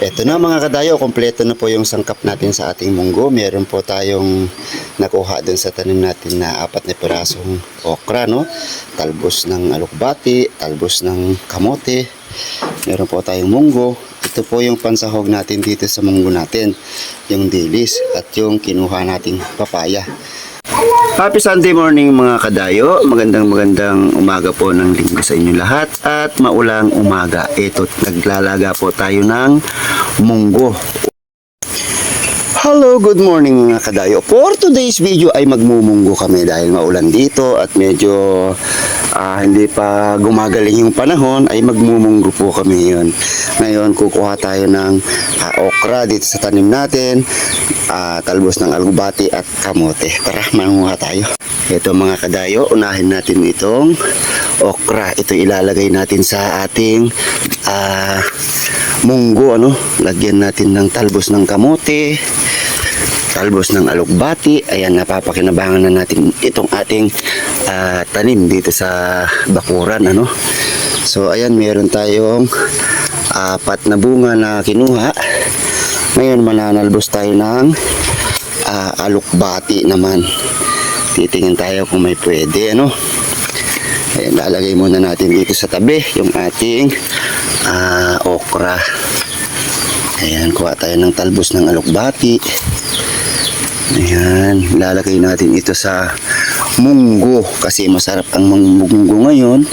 Ito na mga kadayo, kompleto na po yung sangkap natin sa ating munggo. Meron po tayong nakuha dun sa tanim natin na apat na pirasong okra, no? Talbos ng alukbati, talbos ng kamote. Meron po tayong munggo. Ito po yung pansahog natin dito sa munggo natin. Yung dilis at yung kinuha nating papaya. Happy Sunday morning mga kadayo. Magandang magandang umaga po ng linggo sa inyo lahat at maulang umaga. Ito, naglalaga po tayo ng munggo. Hello, good morning mga kadayo. For today's video ay magmumunggo kami dahil maulan dito at medyo ah, hindi pa gumagaling yung panahon ay magmumunggo po kami ngayon. Ngayon kukuha tayo ng ah, okra dito sa tanim natin, ah, talbos ng alubati at kamote. Tara, manguha tayo. Ito mga kadayo, unahin natin itong okra. Ito ilalagay natin sa ating ah, munggo ano lagyan natin ng talbos ng kamote talbos ng alukbati ayan napapakinabangan na natin itong ating ah, tanim dito sa bakuran ano? So ayan meron tayong apat na bunga na kinuha. Ngayon mananalbos tayo ng ah, alukbati naman. Titingin tayo kung may pwede ano? Ayan, lalagay muna natin dito sa tabi yung ating ah, okra. Ayan, kuha tayo ng talbos ng alukbati. Ayan, lalagay natin ito sa munggo kasi masarap ang munggo ngayon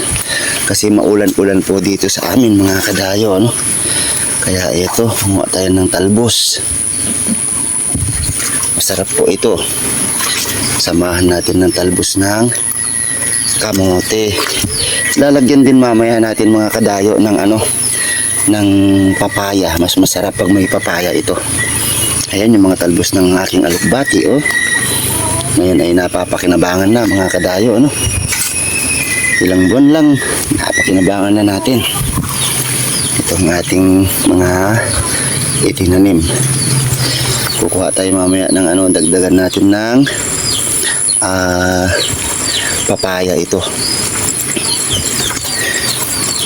kasi maulan-ulan po dito sa amin mga kadayo. Ano? Kaya ito, kumuha tayo ng talbos. Masarap po ito. Samahan natin ng talbos ng kamote. Lalagyan din mamaya natin mga kadayo ng ano ng papaya. Mas masarap pag may papaya ito. Ayan yung mga talbos ng aking alukbati oh. Ngayon ay napapakinabangan na mga kadayo ano. Ilang buwan lang napakinabangan na natin. Itong ating mga itinanim. Kukuha tayo mamaya ng ano dagdagan natin ng ah papaya ito.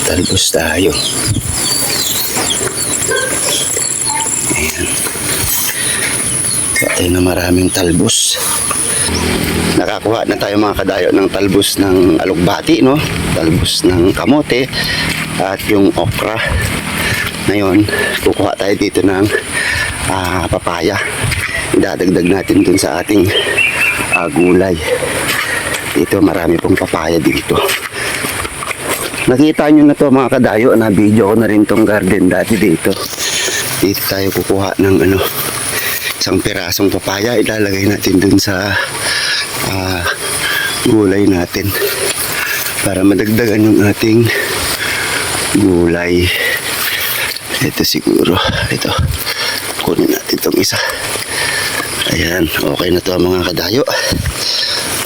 Talbos tayo. Patay na maraming talbos. Nakakuha na tayo mga kadayo ng talbos ng alukbati, no? Talbos ng kamote at yung okra. Ngayon, kukuha tayo dito ng ah, papaya. Idadagdag natin dun sa ating ah, gulay. Dito marami pong papaya dito. Nakita nyo na to mga kadayo na video ko na rin tong garden dati dito. Dito tayo kukuha ng ano isang pirasong papaya ilalagay natin dun sa ah, gulay natin para madagdagan yung ating gulay. Ito siguro. Ito. Kunin natin itong isa. Ayan. Okay na to mga kadayo.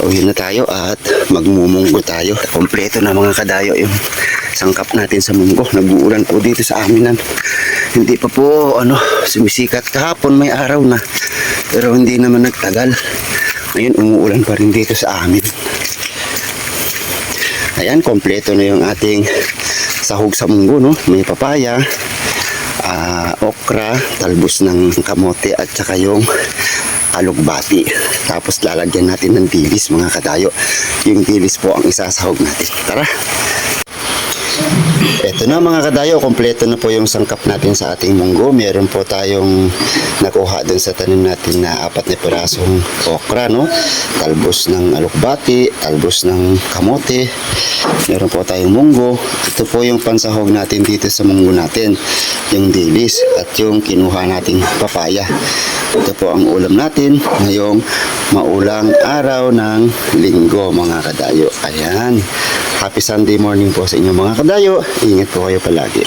Uwi na tayo at magmumunggo tayo. Kompleto na mga kadayo yung sangkap natin sa munggo. Nag-uulan po dito sa amin. Hindi pa po ano, sumisikat kahapon may araw na. Pero hindi naman nagtagal. Ngayon umuulan pa rin dito sa amin. Ayan, kompleto na yung ating sahog sa munggo. No? May papaya, ah, okra, talbos ng kamote at saka yung alugbati. Tapos lalagyan natin ng dilis mga kadayo. Yung dilis po ang isasahog natin. Tara! Ito na mga kadayo, kompleto na po yung sangkap natin sa ating munggo. Meron po tayong nakuha dun sa tanim natin na apat na pirasong okra, no? Talbos ng alukbati, talbos ng kamote. Meron po tayong munggo. Ito po yung pansahog natin dito sa munggo natin. Yung dilis at yung kinuha nating papaya. Ito po ang ulam natin ngayong maulang araw ng linggo mga kadayo. Ayan. Happy Sunday morning po sa inyo mga kadayo. Ingat po kayo palagi.